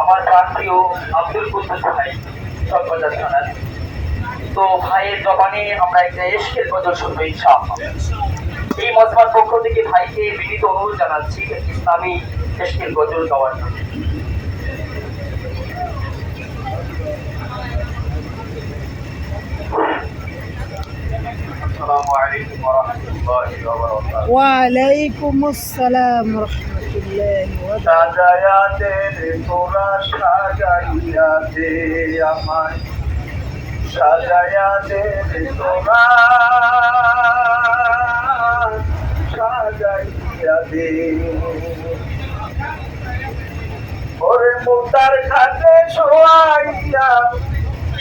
আমার প্রান্তীয় আব্দুল কুদ্দুস ভাই চকবাজার থানার তো ভাইয়ের জবানে আমরা একটা এশকের গজল শুনব এই মজমার পক্ষ থেকে ভাইকে বিনীত অনুরোধ জানাচ্ছি ইসলামী এশকের গজল গাওয়ার জন্য। আসসালামু আলাইকুম ওয়া দে সাজাইয়া দে আমায়। সাজাইয়া দে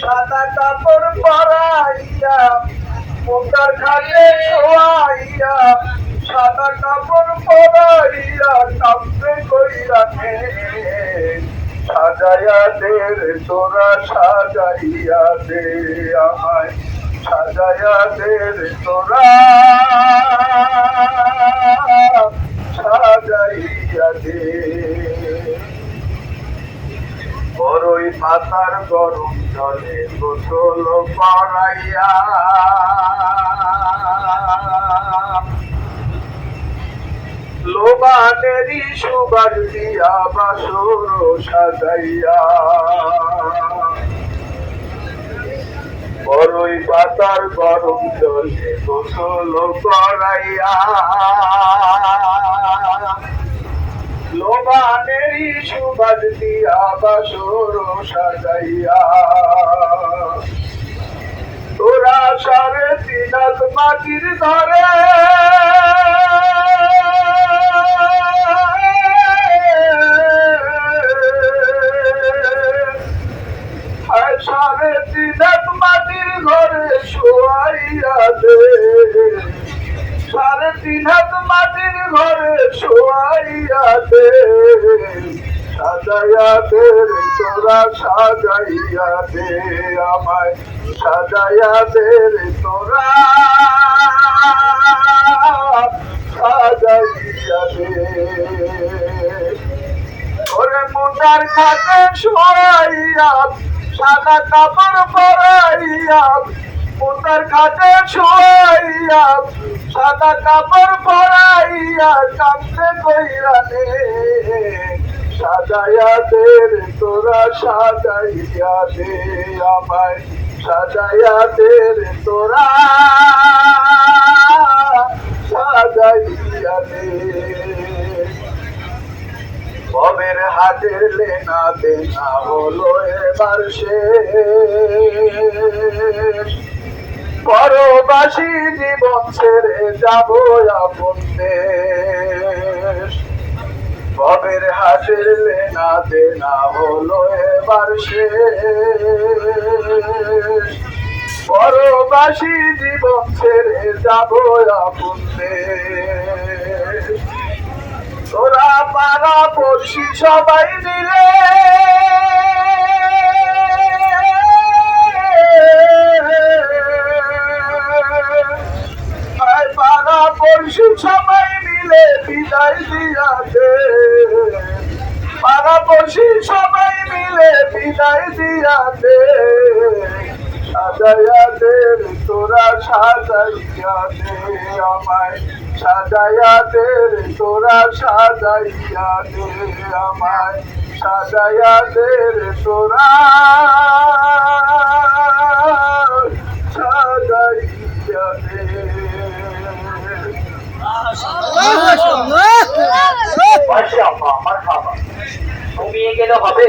সাদা কাপড় পরাইয়া মুতার খাতে শোয়াইয়া, সাদা কাপড় পরাইয়া কাপড়ে কইরা নে সাজাইয়া দে তোরা সাজাইয়া দে আমায় সাজাইয়া দে তোরা সাজাইয়া দে বড়ই পাতার গরম জলে গোসল করাইয়া লোবানেরই সুবার দিয়া বাসর সাজাইয়া। বড়ই পাতার গরম জলে গোসল করাইয়া। লোবানেরই সুবাদ দিয়া বাসর সাজাইয়া। তোরা সারে তিনাত মাটির ধরে তিন মাটির ঘরে শোয়াইয়া দে, সাজাইয়া দে, তোরা সাজাইয়া দে আমায়, সাজাইয়া দে তোরা। সাজাইয়া দে। ওরে মুন্ডার খাতে শোয়াইয়া, সাদা কাপড় পরাইয়া মুন্ডার খাতে শোয়াইয়া, সাদা কাপড় পরাইয়া কাঁদতে কইরা নে। সাজাইয়া দে তোরা সাজাইয়া দে আমায়। সাজাইয়া দে তোরা সাজাইয়া দে। ববের হাতের লেনা দেনা হলো এবার শেষ। পরবাসী জীবন ছেড়ে যাব আপন দেশ। হাতের লেনা দেনা হলো এবার শেষ। পরবাসী জীবন ছেড়ে যাব আপন তোরা পাড়া পড়শি সবাই মিলে বিদায় দিয়া দে পাড়া পড়শি সবাই মিলে বিদায় দিয়া দে সাজাইয়া দে রে তোরা সাজাইয়া দে আমায় রে তোরা সাজাইয়া দে আমায় রে তোরা সাজাইয়া মারহাবা গেলে হবে